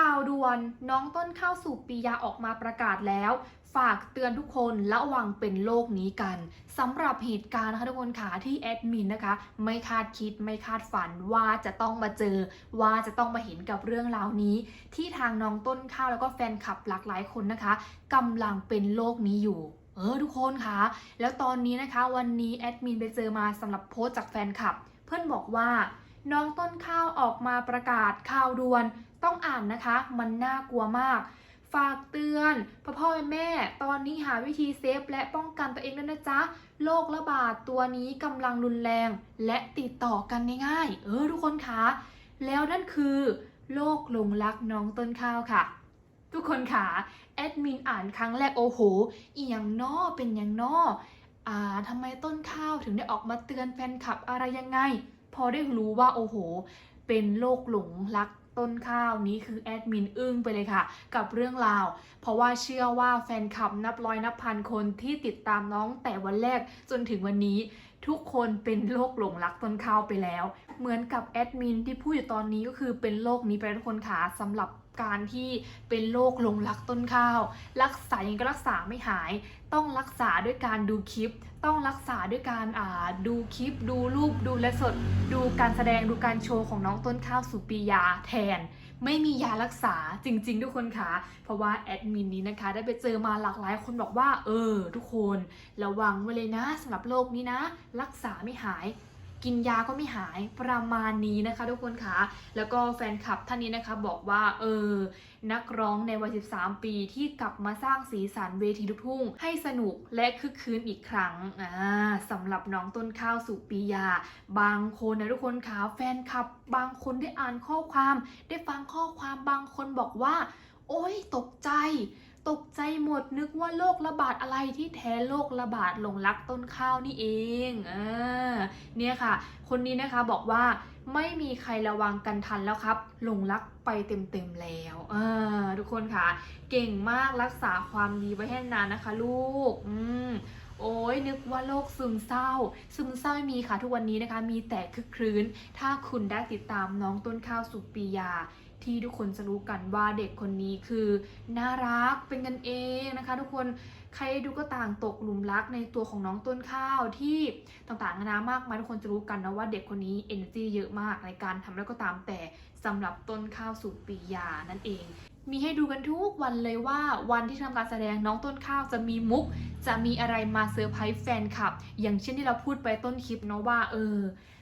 ข่าวด่วนน้องต้นข้าวสุปียาออกมาประกาศแล้ว ฝากเตือนทุกคนระวังเป็นโรคนี้กันสำหรับเหตุการณ์นะคะทุกคนค่ะที่แอดมินนะคะ ไม่คาดคิดไม่คาดฝันว่าจะต้องมาเจอ ว่าจะต้องมาเห็นกับเรื่องราวนี้ ที่ทางน้องต้นข้าวแล้วก็แฟนคลับหลากหลายคนนะคะกำลังเป็นโรคนี้อยู่เออทุกคนคะแล้วตอนนี้นะคะวันนี้แอดมินไปเจอมาสำหรับโพสต์จากแฟนคลับ เพื่อนบอกว่า น้องต้นข้าวออกมาประกาศข่าวด่วน ต้องอ่านนะคะ มันน่ากลัวมาก ฝากเตือนพ่อพ่อแม่ตอนนี้หาวิธีเซฟและป้องกันตัวเองด้วยนะจ๊ะโรคระบาดตัวนี้กำลังรุนแรง และติดต่อกันง่ายๆเออทุกคนคะแล้วนั่นคือโรคหลงรักน้องต้นข้าวค่ะ ทุกคนค่ะแอดมินอ่านครั้งแรกโอ้โหอียงนอเป็นหยังนออ่าทำไมต้นข้าวถึงได้ออกมาเตือนแฟนคลับอะไรยังไง พอได้รู้ว่าโอ้โห เป็นโรคหลงรักต้นข้าวนี้คือแอดมินอึ้งไปเลยค่ะ กับเรื่องราว เพราะว่าเชื่อว่าแฟนคลับนับร้อยนับพันคนที่ติดตามน้องแต่วันแรกจนถึงวันนี้ ทุกคนเป็นโรคหลงรักต้นข้าวไปแล้ว เหมือนกับแอดมินที่พูดอยู่ตอนนี้ก็คือเป็นโรคนี้ไปทุกคนค่ะสำหรับ การที่เป็นโรคลงรักต้นข้าว รักษายังก็รักษาไม่หาย ต้องรักษาด้วยการดูคลิป ต้องรักษาด้วยการอ่าดูคลิป ดูรูป ดูและสด ดูการแสดงดูการโชว์ของน้องต้นข้าวสุปียาแทน ไม่มียารักษาจริง ๆ ทุกคนค่ะ เพราะว่าแอดมินนี้นะคะ ได้ไปเจอมาหลากหลายคนบอกว่า เออ ทุกคน ระวังไว้เลยนะสำหรับโรคนี้นะ รักษาไม่หาย กินยาก็ไม่หายประมาณนี้นะคะ ทุกคนคะแล้วก็แฟนคลับท่านนี้นะคะบอกว่าเออนักร้องในวัย 13 ปีที่กลับมาสร้างสีสันเวทีลูกทุ่ง ให้สนุกและคึกคืนอีกครั้งอ่าสำหรับน้องต้นข้าวสุปียา บางคนนะทุกคนคะแฟนคลับบางคนได้อ่านข้อความ ได้ฟังข้อความบางคนบอกว่า โอ๊ยตกใจ ตกใจหมดนึกว่าโรคระบาดอะไรที่แท้โรคระบาดหลงรักต้นข้าวนี่เองอ่าเนี่ยค่ะ คนนี้นะคะบอกว่าไม่มีใครระวังกันทันแล้วครับหลงรักไปเต็มๆแล้วอ่าทุกคนค่ะ เก่งมากรักษาความดีไว้ให้นานนะคะ ลูกอืมโอ้ยนึกว่าโรคซึมเศร้า ซึมเศร้าไม่มีค่ะทุกวันนี้นะคะ มีแต่คึกครื้น ถ้าคุณได้ติดตามน้องต้นข้าวสุปียา ที่ทุกคนจะรู้กันว่าเด็กคนนี้คือ น่ารักเป็นกันเองนะคะทุกคนใครดูก็ต่างตกหลุมรักในตัวของน้องต้นข้าวที่ต่างๆนานามากมายทุกคนจะรู้กันนะว่าเด็กคนนี้ energy เยอะมากในการทำแล้วก็ตามแต่สำหรับต้นข้าวสุปียานั่นเอง มีให้ดูกันทุกวันเลยว่าวันที่ทำการแสดงน้องต้นข้าวจะมีมุก จะมีอะไรมาเซอร์ไพรส์แฟนคลับ อย่างเช่นที่เราพูดไปต้นคลิปเนาะว่าเออ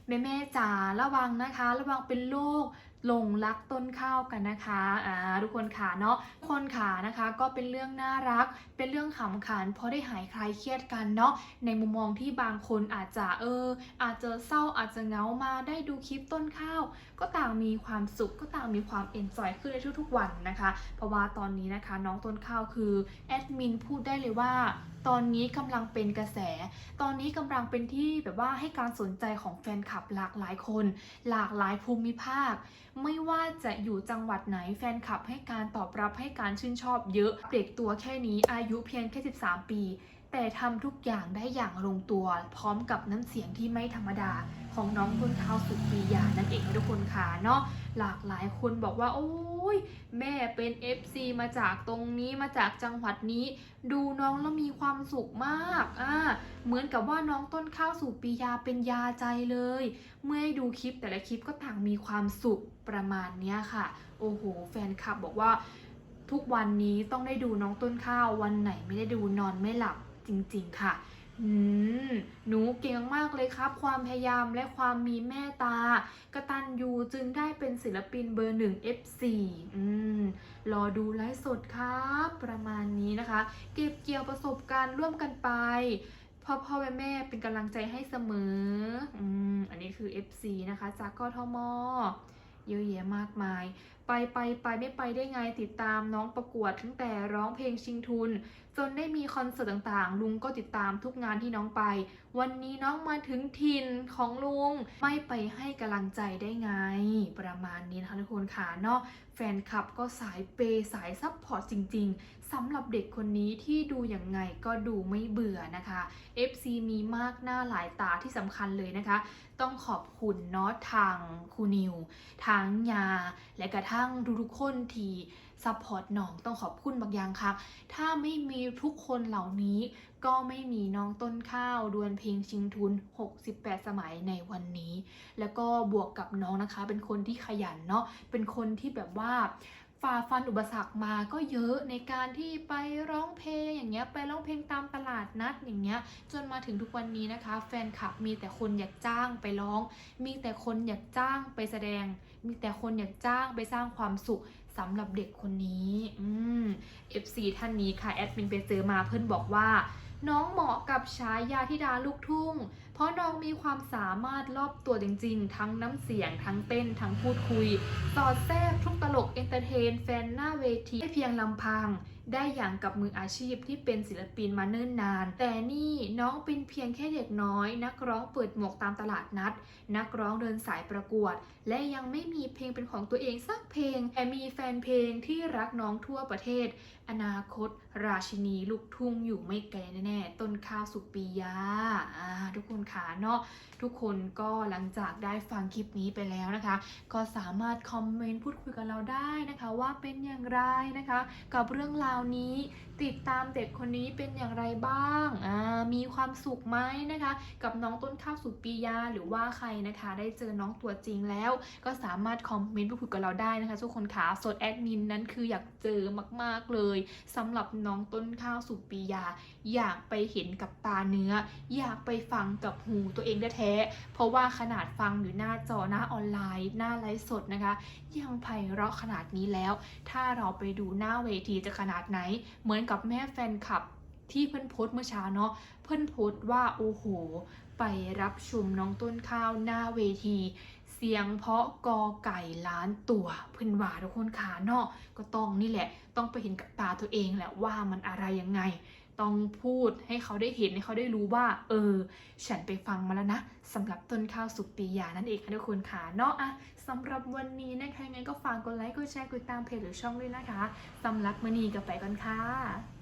แม่แม่จ๋าระวังนะคะ ระวังเป็นโรคหลงรักต้นข้าวกันนะคะอ่าทุกคนขาเนาะคนขานะคะก็เป็นเรื่องน่ารัก เป็นเรื่องขำขันเพราะได้หายคลายเครียดกันเนาะในมุมมองที่บางคนอาจจะเออ อาจจะเศร้าอาจจะเงามาได้ดูคลิปต้นข้าว ก็ต่างมีความสุขก็ต่างมีความเอนจอยขึ้นในทุกๆวันนะคะเพราะว่าตอนนี้นะคะ น้องต้นข้าวคือแอดมินพูดได้เลยว่า ตอนนี้กำลังเป็นกระแส ตอนนี้กำลังเป็นที่แบบว่าให้การสนใจของแฟนคลับหลากหลายคน หลากหลายภูมิภาค ไม่ว่าจะอยู่จังหวัดไหนแฟนคลับให้การตอบรับให้การชื่นชอบเยอะเด็กตัวแค่นี้อายุเพียงแค่ 13 ปี แต่ทำทุกอย่างได้อย่างลงตัว พร้อมกับน้ำเสียงที่ไม่ธรรมดาของน้องต้นข้าวสุดปียานั่นเองนะทุกคนค่ะเนาะหลากหลายคนบอกว่า โอ้ยแม่เป็น FC มาจากตรงนี้มาจากจังหวัดนี้ ดูน้องแล้วมีความสุขมากอ่าเหมือนกับว่าน้องต้นข้าวสุปียาเป็นยาใจเลย เมื่อดูคลิปแต่ละคลิปก็ต่างมีความสุขประมาณเนี้ยค่ะ โอ้โห แฟนคลับบอกว่า ทุกวันนี้ต้องได้ดูน้องต้นข้าววันไหนไม่ได้ดูนอนไม่หลับ จริงๆค่ะหนูเก่งมากเลยครับ ความพยายามและความมีแม่ตากระตันยูจึงได้เป็นศิลปินเบอร์หนึ่ง F4 อืมรอดูไลฟ์สดครับ ประมาณนี้นะคะ เก็บเกี่ยวประสบการณ์ร่วมกันไปพ่อพ่อแม่แม่เป็นกำลังใจให้เสมออืมอันนี้คือ FC นะคะจากกทมเยอะแยะมากมาย ไปไปไปไม่ไปได้ไงติดตามน้องประกวดตั้งแต่ร้องเพลงชิงทุน จนได้มีคอนเสิร์ตต่างๆ ลุงก็ติดตามทุกงานที่น้องไป วันนี้น้องมาถึงถิ่นของลุง ไม่ไปให้กำลังใจได้ไง ประมาณนี้นะคะทุกคนค่ะเนาะแฟนคลับก็สายเปย์สายซัพพอร์ตจริง ๆสำหรับเด็กคนนี้ที่ดูอย่างไงก็ดูไม่เบื่อนะคะ FC มีมากหน้าหลายตาที่สำคัญเลยนะคะ ต้องขอบคุณเนาะทางคูนิว ทางยาและกระทั่งทุกๆคนที่ซัพพอร์ตน้องต้องขอบคุณบางอย่างค่ะ ถ้าไม่มีทุกคนเหล่านี้ก็ไม่มีน้องต้นข้าวดวลเพลงชิงทุน 68 สมัยในวันนี้ แล้วก็บวกกับน้องนะคะ เป็นคนที่ขยันเนาะเป็นคนที่แบบว่า ฝ่าฟันอุปสรรคมาก็เยอะในการที่ไปร้องเพลงอย่างเงี้ยไปร้องเพลงตามตลาดนัดอย่างเงี้ยจนมาถึงทุกวันนี้นะคะ แฟนคลับมีแต่คนอยากจ้างไปร้อง มีแต่คนอยากจ้างไปแสดง มีแต่คนอยากจ้างไปสร้างความสุขสำหรับเด็กคนนี้อืม FC ท่านนี้ค่ะแอดมินไปเจอมาเพื่อนบอกว่า น้องเหมาะกับฉายาธิดาลูกทุ่ง เพราะน้องมีความสามารถรอบตัวจริงๆ ทั้งน้ำเสียง ทั้งเต้น ทั้งพูดคุย สอดแทรกทุกตลกเอนเตอร์เทน แฟนหน้าเวทีได้เพียงลำพัง ได้อย่างกับมืออาชีพที่เป็นศิลปินมาเนิ่นนาน แต่นี่น้องเป็นเพียงแค่เด็กน้อย นักร้องเปิดหมวกตามตลาดนัด นักร้องเดินสายประกวด และยังไม่มีเพลงเป็นของตัวเองสักเพลง แต่มีแฟนเพลงที่รักน้องทั่วประเทศ อนาคต ราชินีลูกทุ่งอยู่ไม่ไกลแน่ๆต้นข้าวสุปียาทุกคนขาเนาะทุกคนก็หลังจากได้ฟังคลิปนี้ไปแล้วนะคะ ก็สามารถคอมเมนต์พูดคุยกับเราได้นะคะ ว่าเป็นอย่างไรนะคะ กับเรื่องราวนี้ติดตามเด็กคนนี้เป็นอย่างไรบ้างมีความสุขไหมนะคะ กับน้องต้นข้าวสุปียาหรือว่าใครนะคะ ได้เจอน้องตัวจริงแล้ว ก็สามารถคอมเมนต์พูดคุยกับเราได้นะคะทุกคนขาสดแอดมินนั้นคืออยากเจอมาก ๆเลยสำหรับน้องต้นข้าวสุปียา อยากไปเห็นกับตาเนื้อ อยากไปฟังกับหูตัวเองแท้ๆเพราะว่าขนาดฟังอยู่หน้าจอหน้าออนไลน์ หน้าไลฟ์สดนะคะ ยังไพเราะขนาดนี้แล้ว ถ้าเราไปดูหน้าเวทีจะขนาดไหน เหมือนกับแม่แฟนคลับที่เพิ่นโพสเมื่อเช้าเนาะเพิ่นโพสว่าโอ้โห ไปรับชมน้องต้นข้าวหน้าเวที เสียงเพาะกอไก่ล้านตัวเพิ่นว่าทุกคนขาเนาะก็ต้องนี่แหละ ต้องไปเห็นกับตาตัวเองแหละว่ามันอะไรยังไง ต้องพูดให้เขาได้เห็นให้เขาได้รู้ว่า เออ ฉันไปฟังมาแล้วนะสำหรับต้นข้าวสุกปียานั่นเองค่ะทุกคนค่ะเนาะอะสำหรับวันนี้นะคะยังไงก็ฝากกดไลค์กดแชร์กดติดตามเพจหรือช่องด้วยนะคะสำหรับมณีกับไปก่อนค่ะ